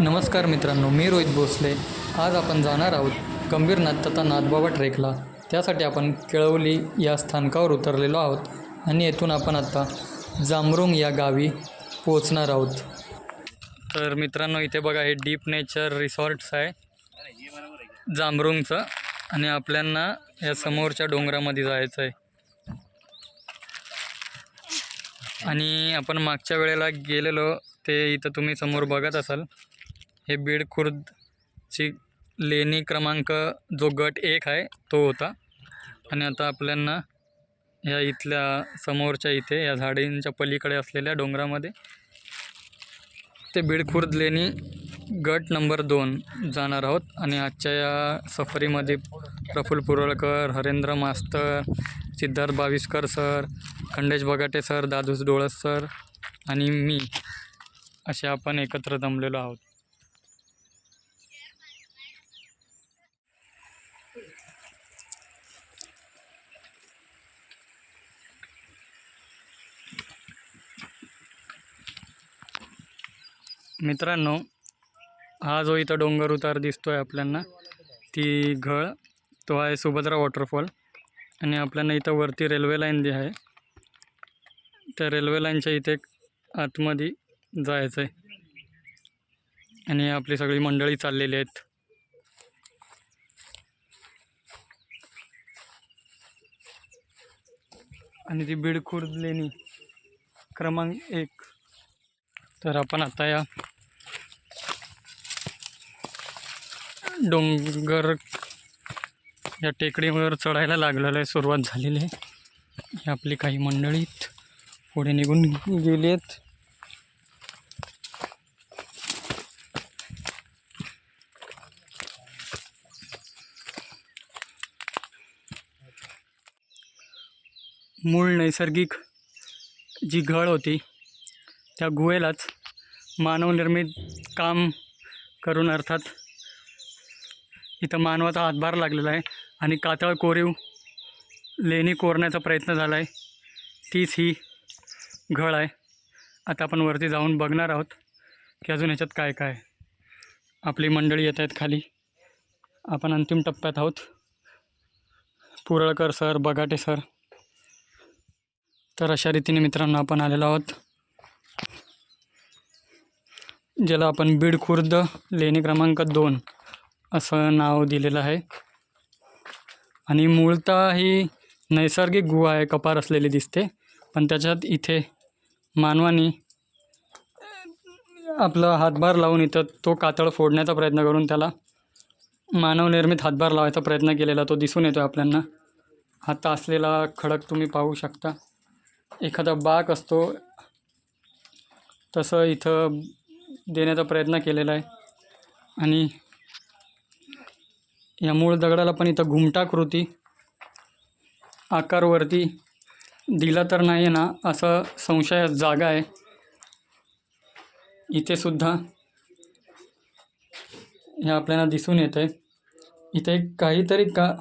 नमस्कार मित्रांनो मी रोहित भोसले. आज आपण जाणार आहोत गंभीरनाथ तथा नाथबाबा ट्रेकला. त्यासाठी आपण केळवली या स्थानकावर उतरलेलो आहोत आणि येथून आपण आत्ता जांभरुंग या गावी पोचणार आहोत. तर मित्रांनो इथे बघा हे डीप नेचर रिसॉर्ट्स आहे. जांभरुंगचं आणि आपल्यांना या समोरच्या डोंगरामध्ये जायचं आहे. आणि आपण मागच्या वेळेला गेलेलो ते इथं तुम्ही समोर बघत असाल. हे बीड खुर्दची लेणी क्रमांक जो गट एक आहे तो होता. आणि आता आपल्यांना या इथल्या समोरच्या इथे या झाडींच्या पलीकडे असलेल्या डोंगरामध्ये ते बीडखुर्द लेणी गट नंबर दोन जाणार आहोत. आणि आजच्या या सफरीमध्ये प्रफुल्ल पुरळकर हरेंद्र मास्तर Siddharth Baviskar sir Khandesh Bagate sir Dadus Dolas sir आणि मी असे आपण एकत्र जमलेलो आहोत. मित्रांनो हा जो इथं डोंगर उतार दिसतो आहे आपल्यांना ती घळ तो आहे सुभद्रा वॉटरफॉल. आणि आपल्याला इथं वरती रेल्वे लाईन जी आहे त्या रेल्वे लाईनच्या इथे आतमध्ये जायचं आहे आणि आपली सगळी मंडळी चाललेली आहेत. आणि ती बीड खुर्द लेणी क्रमांक एक. तर आपण आता या डोंगर या टेकडीवर चढायला लागलेलं आहे. सुरुवात झालेली आहे. ही आपली काही मंडळीत पुढे निघून गेली आहेत मूळ नैसर्गिक जी घळ होती त्या गुहेलाच मानवनिर्मित काम करून अर्थात इथं मानवाचा हातभार लागलेला आहे आणि कातळ कोरीव लेणी कोरण्याचा प्रयत्न झाला आहे. तीच ही घळ आहे. आता आपण वरती जाऊन बघणार आहोत की अजून ह्याच्यात काय काय आपली मंडळी येत आहेत खाली. आपण अंतिम टप्प्यात आहोत. Puralkar sir Bagate sir. तर अशा रीतीने मित्रांनो आपण आलेलो आहोत. ज्याला आपण बीड खुर्द लेणी क्रमांक दोन असं नाव दिलेलं आहे. आणि मूळतः ही नैसर्गिक गुहा आहे कपार असलेली दिसते. पण त्याच्यात इथे मानवानी आपला हातभार लावून इथं तो कातळ फोडण्याचा प्रयत्न करून त्याला मानवनिर्मित हातभार लावायचा प्रयत्न केलेला तो दिसून येतो आपल्यांना हा असलेला खडक तुम्ही पाहू शकता. एखादा बाक असतो तसं इथं देण्याचा प्रयत्न केलेला आहे. आणि या मूळ दगडाला पण इथं घुमटाकृती आकारवरती दिला तर नाही ना असं संशय जागा आहे. इथे सुद्धा हे आपल्याला दिसून येतं आहे इथे काहीतरी का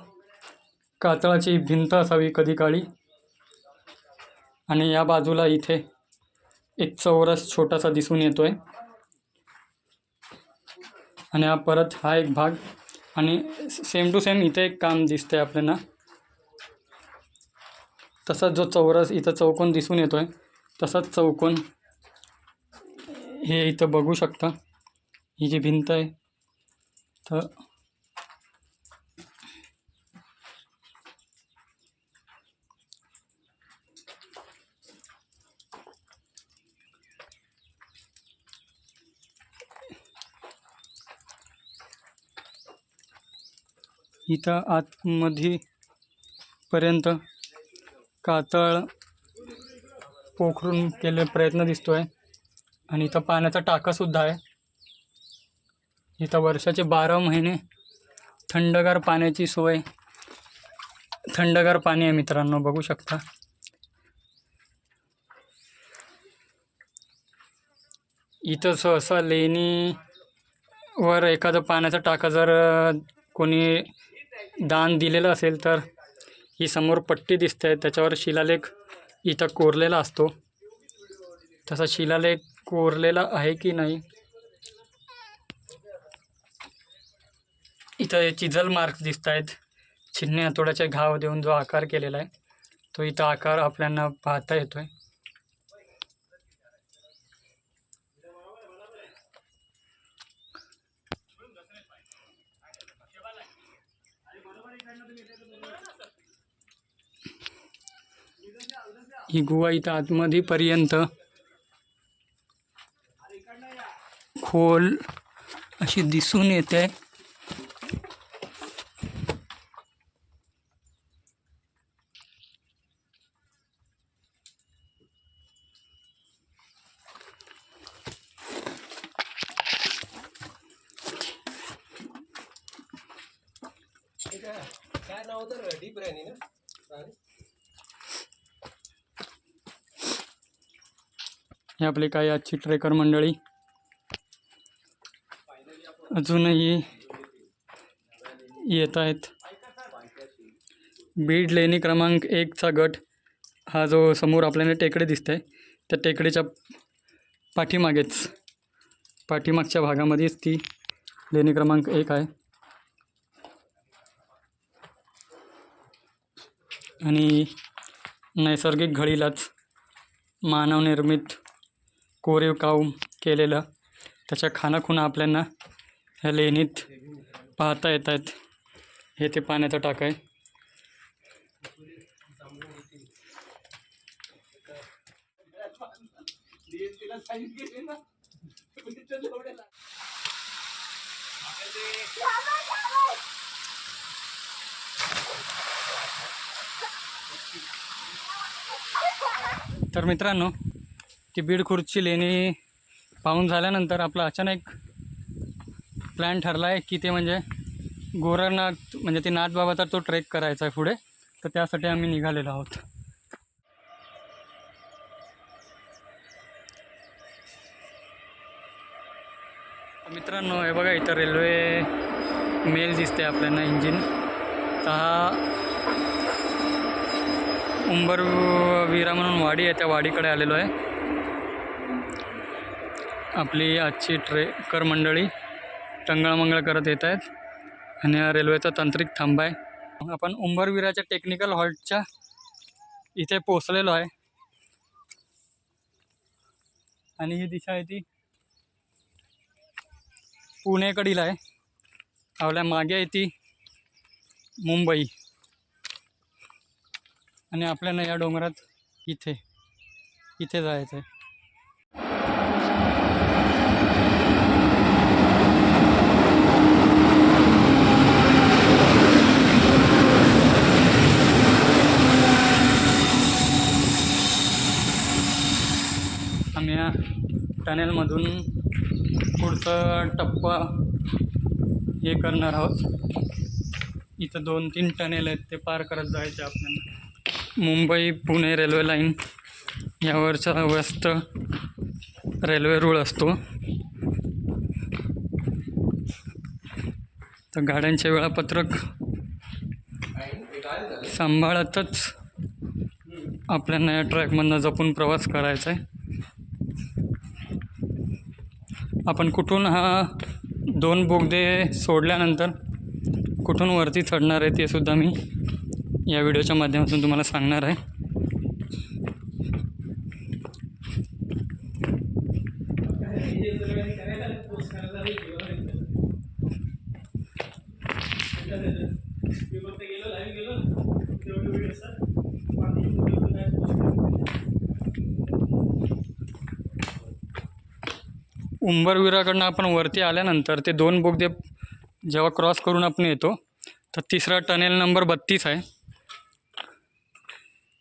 कातळाची भिंत असावी कधी काळी. आणि या बाजूला इथे एक चौरस छोटासा दिसून येतो आहे आणि हा परत हा एक भाग. आणि सेम टू सेम इथे एक काम दिसतं आहे आपल्याला. तसाच जो चौरस इथं चौकोन दिसून येतो आहे तसाच चौकोन हे इथं बघू शकता. ही जी भिंत आहे तर इथं आतमध्ये पर्यंत कातळ पोखरून केले प्रयत्न दिसतो आहे आणि इथं पाण्याचा टाकासुद्धा आहे. इथं वर्षाचे बारा महिने थंडगार पाण्याची सोय थंडगार पाणी आहे मित्रांनो बघू शकता. इथं सहसा लेणीवर एखादं पाण्याचा टाका जर कोणी दान दिलेलं असेल तर ही समोर पट्टी दिसते त्याच्यावर शिलालेख इथं कोरलेला असतो. तसा शिलालेख कोरलेला आहे की नाही? इथं चिजल मार्क्स दिसत आहेत छिन्ने हातोड्याचे घाव देऊन जो आकार केलेला आहे तो इथं आकार आपल्याला पाहता येतो आहे ही गुहा इथं आतमध्येपर्यंत खोल अशी दिसून येते. काय नाव तर डीप राणी ना? हे आपले काही आजची ट्रेकर मंडळी. अजूनही येत आहेत. बीड लेणी क्रमांक एकचा गट हा जो समोर आपल्याला टेकडे दिसत आहे त्या टेकडीच्या पाठीमागेच पाठीमागच्या भागामध्येच ती लेणी क्रमांक एक आहे. आणि नैसर्गिक घडीलाच मानवनिर्मित कोरीव काम केलेलं. त्याच्या खानाखुणा आपल्याला ह्या लेणीत पाहता येत आहेत हे ते पाण्याचं टाक आहे. तर मित्रांनो ती बीड खुर्ची लेणी पाहून झाल्यानंतर आपला अचानक प्लॅन ठरला आहे की ते म्हणजे गोरखनाथ म्हणजे ते नाथबाबाचा तो ट्रेक करायचा आहे पुढे. तर त्यासाठी आम्ही निघालेलो आहोत. मित्रांनो हे बघा इथं रेल्वे मेल दिसते आपल्याला इंजिन तर हा उंबरवीरा म्हणून वाडी आहे त्या वाडीकडे आलेलो आहे. आपली आजची ट्रेकर मंडळी टंगळमंगळ करत येत आहेत. आणि हा रेल्वेचा तांत्रिक थांबा आहे. आपण उंबरविराच्या टेक्निकल हॉल्टच्या इथे पोचलेलो आहे. आणि ही दिशा आहे ती पुणेकडील आहे. आपल्या मागे आहे ती मुंबई. आणि आपल्याला या डोंगरात इथे इथे जायचं आहे आम्ही या टनेलमधून पुढचा टप्पा हे करणार आहोत. इथं दोन तीन टनेल आहेत ते पार करत जायचे आपल्याला. मुंबई पुणे रेल्वे लाईन यावरचा व्यस्त रेल्वे रूळ असतो. तर गाड्यांचे वेळापत्रक सांभाळतच आपल्याला या ट्रॅकमधनं जपून प्रवास करायचा आहे आपण कुठून हा दोन बोगदे सोडल्यानंतर कुठून वरती चढणार आहे ते सुद्धा मी या व्हिडिओच्या माध्यमातून तुम्हाला सांगणार आहे. उंबरविराकडनं आपण वरती आल्यानंतर ते दोन बोगदे जेव्हा क्रॉस करून आपण येतो तर तिसरा टनेल नंबर बत्तीस आहे.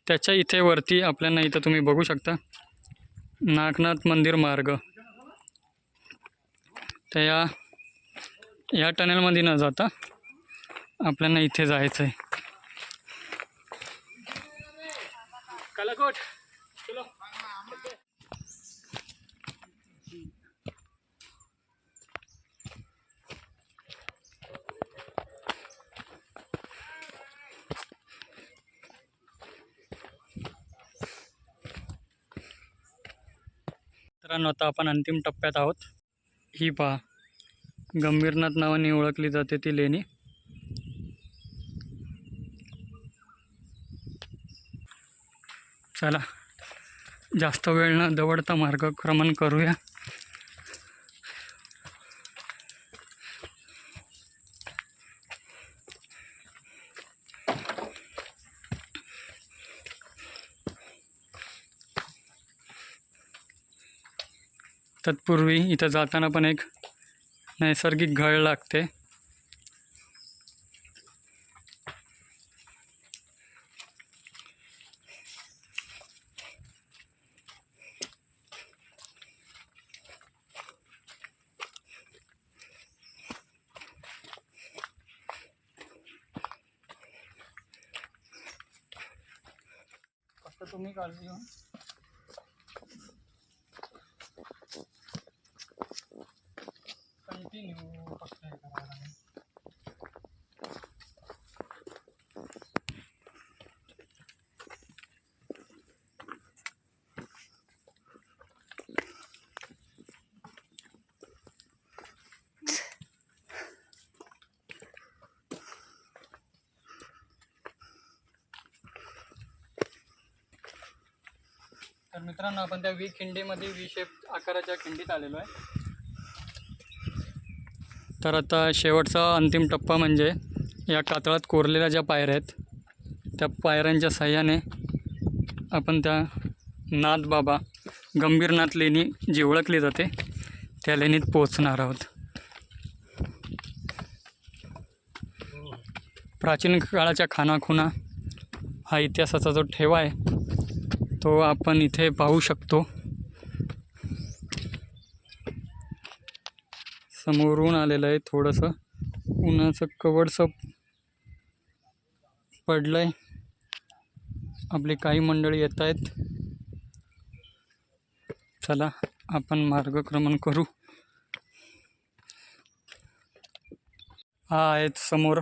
त्याच्या इथे वरती आपल्याला इथं तुम्ही बघू शकता नागनाथ मंदिर मार्ग. तर या या टनेलमध्ये न जाता आपल्याला इथे जायचं आहे. कलाकोट मित्रांनो आता आपण अंतिम टप्प्यात आहोत. ही पहा गंभीरनाथ नावाने ओळखली जाते ती लेणी. चला जास्त वेळ न दवडता मार्गक्रमण करूया. तत्पूर्वी इथं जाताना पण एक नैसर्गिक घळ लागते. तुम्ही काळजी घ्या तर मित्रांनो आपण त्या वी खिंडीमध्ये वी शेप आकाराच्या खिंडीत आलेलो आहे. तर आता शेवटचा अंतिम टप्पा म्हणजे या कातळात कोरलेल्या ज्या पायऱ्या आहेत त्या पायऱ्यांच्या सहाय्याने आपण त्या नाथ बाबा गंभीरनाथ लेणी जी ओळखली जाते त्या लेणीत पोहोचणार आहोत. प्राचीन काळाच्या खानाखुना हा इतिहासाचा जो ठेवा आहे तो आपण इथे पाहू शकतो. समोरून आलेलं आहे. थोडंसं उन्हाचं कवडसं पडलं आहे आपली काही मंडळी येत आहेत. चला आपण मार्गक्रमण करू. हा आहेत समोर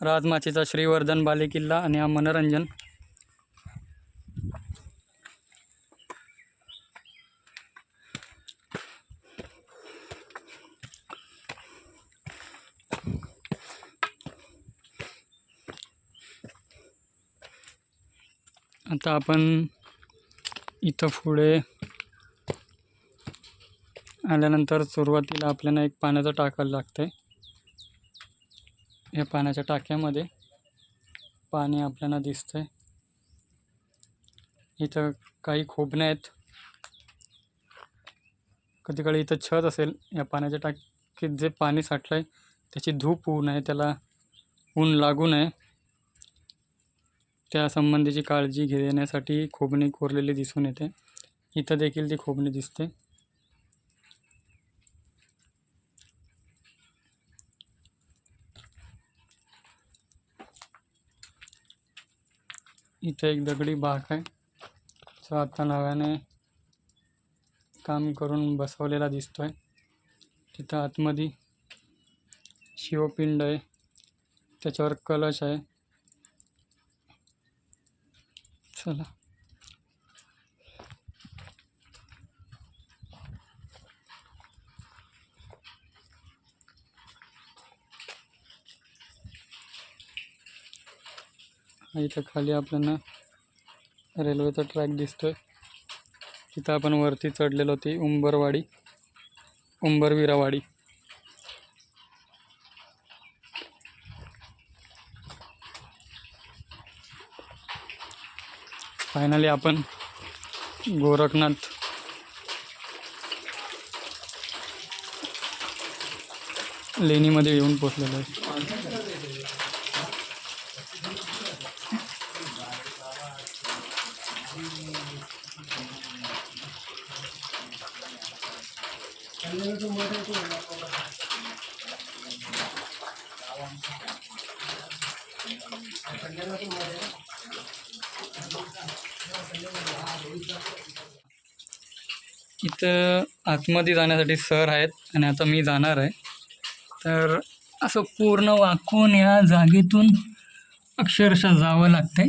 राजमाचीचा श्रीवर्धन बालेकिल्ला आणि हा मनोरंजन. आता आपण इथं पुढे आल्यानंतर सुरुवातीला आपल्याला एक पाण्याचं टाकायला लागतं आहे या पाण्याच्या टाक्यामध्ये पाणी आपल्याला दिसतंय. इथं काही खोबण्या आहेत. कधी कधी इथं छत असेल या पाण्याच्या टाकीत जे पाणी साठलं आहे त्याची धूप होऊ नये त्याला ऊन लागू नये. त्या संबंधीची काळजी घेण्यासाठी खोबणी कोरलेली दिसून येते. इथं देखील ती खोबणी दिसते. इथे एक दगडी बाक आहे. जो आता नव्याने काम करून बसवलेला दिसतोय. तिथं आतमध्ये शिवपिंड आहे. त्याच्यावर कलश आहे. चला. इथं खाली आपल्याला रेल्वेचा ट्रॅक दिसतोय. तिथं आपण वरती चढलेलो ती उंबरवाडी उंबरविरावाडी. फायनली आपण गोरखनाथ लेणीमध्ये येऊन पोचलेलो आहे. इथं आतमध्ये जाण्यासाठी सर आहेत आणि आता मी जाणार आहे. तर असं पूर्ण वाकून या जागेतून अक्षरशः जावं लागतंय.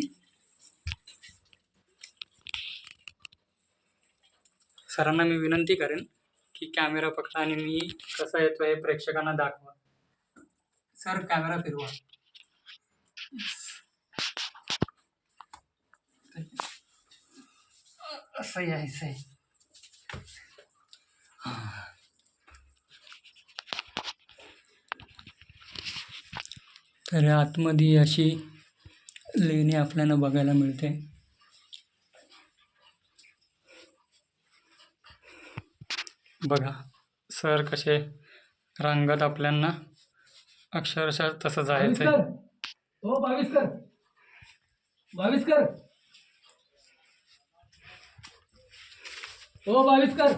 सरांना मी विनंती करेन की कॅमेरा पकडा आणि मी कसा येतो हे प्रेक्षकांना दाखवा. सर कॅमेरा फिरवा. असं यायचं आहे. सही तर आतमध्ये अशी लेणी आपल्याला बघायला मिळते. बघा सर कसे रांगत आपल्यांना. अक्षरशः तसं जायचं आहे हो, बावीस कर. बावीस कर. हो बावीस कर.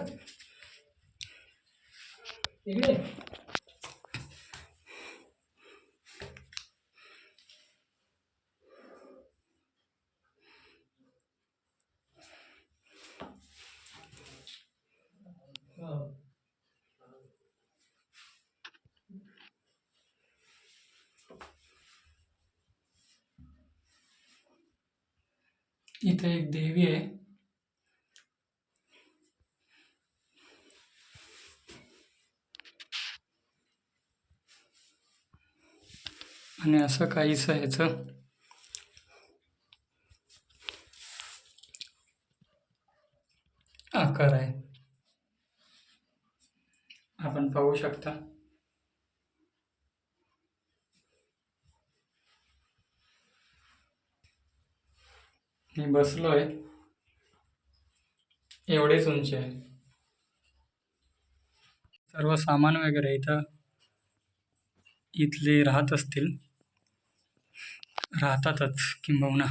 इकडे. इथे एक देवी आहे. आणि असं काहीच ह्याचं आकार आहे. आपण पाहू शकता. मी बसलोय. एवढेच उंची आहे. सर्व सामान वगैरे इथं इथले राहत असतील. राहतातच किंबहुना.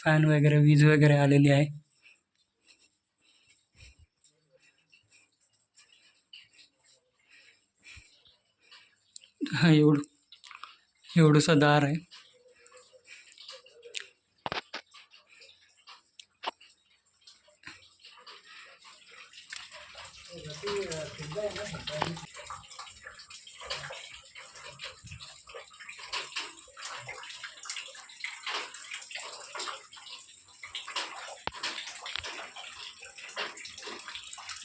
फॅन वगैरे वीज वगैरे आलेली आहे. हा एवढं एवढंसं दार आहे.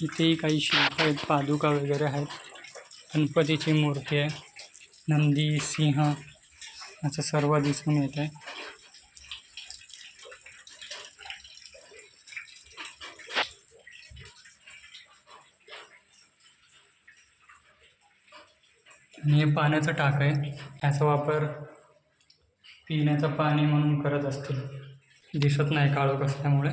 इथेही काही शिल्प आहेत पादुका वगैरे आहेत. गणपतीची मूर्ती आहे. नंदी सिंह असं सर्व दिसून येत आहे आणि हे पाण्याचं टाक आहे. याचा वापर पिण्याचं पाणी म्हणून करत असतील. दिसत नाही काळोख असल्यामुळे.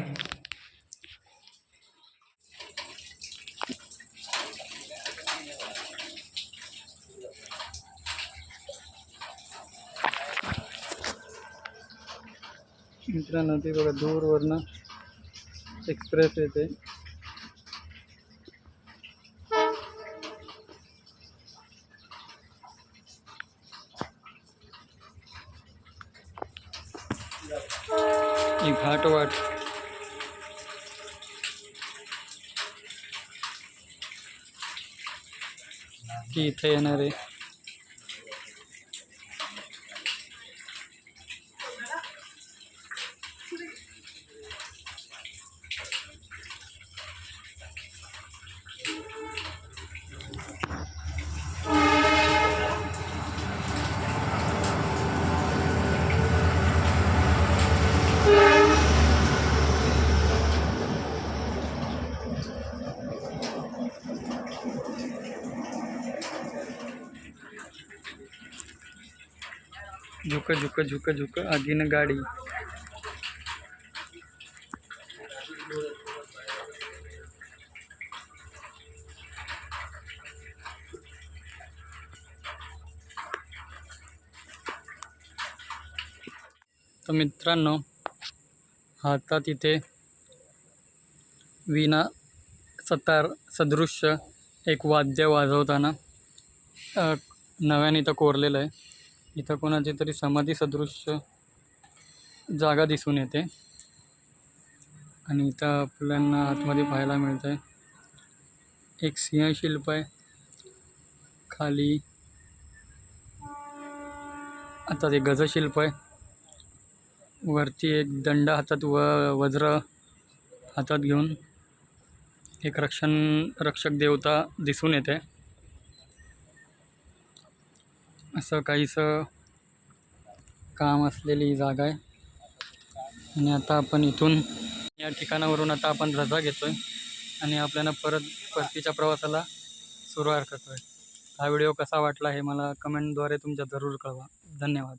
मित्रांनो ते दूरवरनं एक्सप्रेस येते. ती इथे येणार आहे. झुक झुक झुक झुक. आगीन गाडी. तर मित्रांनो आता तिथे विना सतार सदृश्य एक वाद्य वाजवताना नव्याने इथं कोरलेलं आहे. इथं कोणाची तरी समाधी सदृश्य जागा दिसून येते. आणि इथं आपल्याला आतमध्ये पाहायला मिळतं आहे एक सिंहशिल्प आहे. खाली आता ते गजशिल्प आहे. वरती एक दंड हातात व वज्र हातात घेऊन एक रक्षण रक्षक देवता दिसून येते. असं काहीसं काम असलेली ही जागा आहे. आणि आता आपण इथून या ठिकाणावरून आता आपण रजा आहे आणि आपल्याला परत परतीच्या प्रवासाला सुरुवात आहे हा व्हिडिओ कसा वाटला हे मला कमेंटद्वारे तुमच्या जरूर कळवा. धन्यवाद.